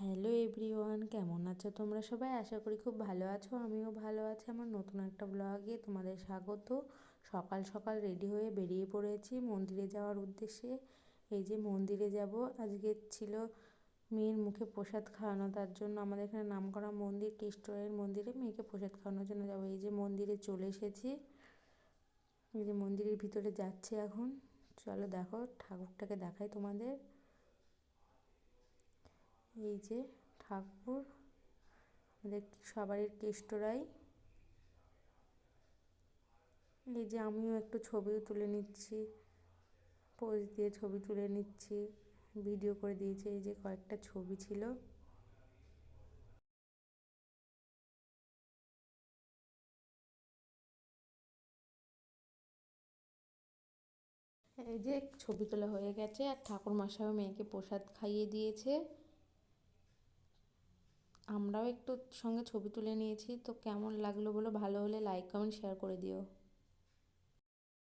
Hello everyone কেমন আছো তোমরা সবাই? আশা করি খুব ভালো আছো, আমিও ভালো আছি। আমার নতুন একটা ব্লগে তোমাদের স্বাগত। সকাল সকাল রেডি হয়ে বেরিয়ে পড়েছি মন্দিরে যাওয়ার উদ্দেশ্যে। এই যে মন্দিরে যাব, আজকে ছিল মেয়ের মুখে প্রসাদ খাওয়ানো, তার জন্য আমাদের এখানে নাম করা মন্দির, কেষ্টরের মন্দিরে মেয়েকে প্রসাদ খাওয়ানোর জন্য যাব। এই যে মন্দিরে চলে এসেছি। এই যে মন্দিরের ভিতরে যাচ্ছি এখন। চলো দেখো, ঠাকুরটাকে দেখাই তোমাদের। এই যে ঠাকুর, আমাদের সবারই কেষ্টরাই। এই যে আমিও একটু ছবিও তুলে নিচ্ছি, পোজ দিয়ে ছবি তুলে নিচ্ছি, ভিডিও করে দিয়েছি, এই যে কয়েকটা ছবি ছিল। এই যে ছবি তোলা হয়ে গেছে, আর ঠাকুর মশাইও মেয়েকে প্রসাদ খাইয়ে দিয়েছে। আমরাও একটু সঙ্গে ছবি তুলে নিয়েছি, তো কেমন লাগল বলো? ভালো হলে লাইক কমেন্ট শেয়ার করে দিও।